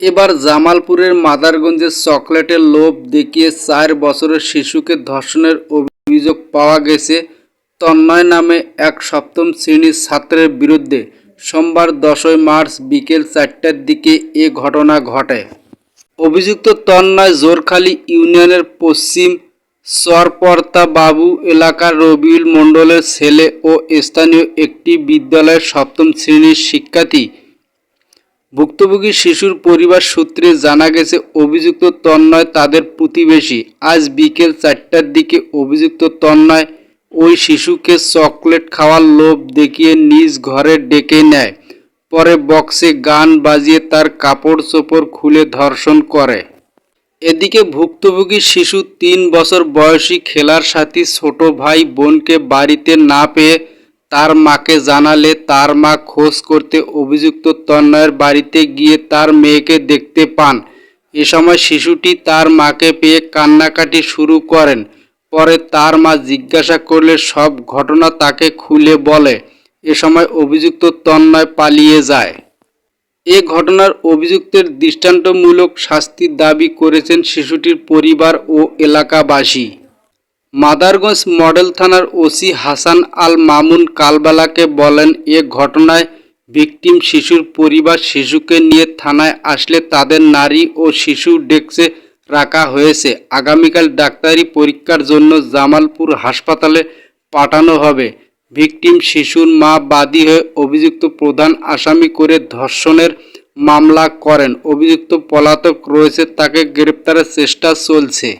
এবার জামালপুরের মাদারগঞ্জে চকলেটের লোভ দেখিয়ে চার বছরের শিশুকে ধর্ষণের অভিযোগ পাওয়া গেছে। তন্ময় নামে এক সপ্তম শ্রেণির ছাত্রের বিরুদ্ধে সোমবার দশই মার্চ বিকেল চারটার দিকে এ ঘটনা ঘটে। অভিযুক্ত তন্ময় জোরখালী ইউনিয়নের পশ্চিম চরপর্তা বাবু এলাকার রবিউল মণ্ডলের ছেলে ও স্থানীয় একটি বিদ্যালয়ের সপ্তম শ্রেণির শিক্ষার্থী ভুক্তভোগী শিশুর পরিবার সূত্রে জানা গেছে, অভিযুক্ত তন্ময় তাদের প্রতিবেশী। আজ বিকেল চারটার দিকে অভিযুক্ত তন্ময় ওই শিশুকে চকলেট খাওয়ার লোভ দেখিয়ে নিজ ঘরে ডেকে নেয়। পরে বক্সে গান বাজিয়ে তার কাপড় চোপড় খুলে ধর্ষণ করে। এদিকে ভুক্তভোগী শিশু তিন বছর বয়সী খেলার সাথী ছোট ভাই বোনকে বাড়িতে না পেয়ে তার মাকে জানালে তার মা খোঁজ করতে অভিযুক্ত তন্ময়ের বাড়িতে গিয়ে তার মেয়েকে দেখতে পান। এ সময় শিশুটি তার মাকে পেয়ে কান্নাকাটি শুরু করেন। পরে তার মা জিজ্ঞাসা করলে সব ঘটনা তাকে খুলে বলে। এ সময় অভিযুক্ত তন্ময় পালিয়ে যায়। এ ঘটনার অভিযুক্তের দৃষ্টান্তমূলক শাস্তির দাবি করেছেন শিশুটির পরিবার ও এলাকাবাসী। মাদারগঞ্জ মডেল থানার ওসি হাসান আল মামুন কালবালাকে বলেন, এ ঘটনায় ভিকটিম শিশুর পরিবার শিশুকে নিয়ে থানায় আসলে তাদের নারী ও শিশু ডেস্কে রাখা হয়েছে। আগামীকাল ডাক্তারি পরীক্ষার জন্য জামালপুর হাসপাতালে পাঠানো হবে। ভিকটিম শিশুর মা বাদী হয়ে অভিযুক্ত প্রধান আসামি করে ধর্ষণের মামলা করেন। অভিযুক্ত পলাতক রয়েছে, তাকে গ্রেপ্তারের চেষ্টা চলছে।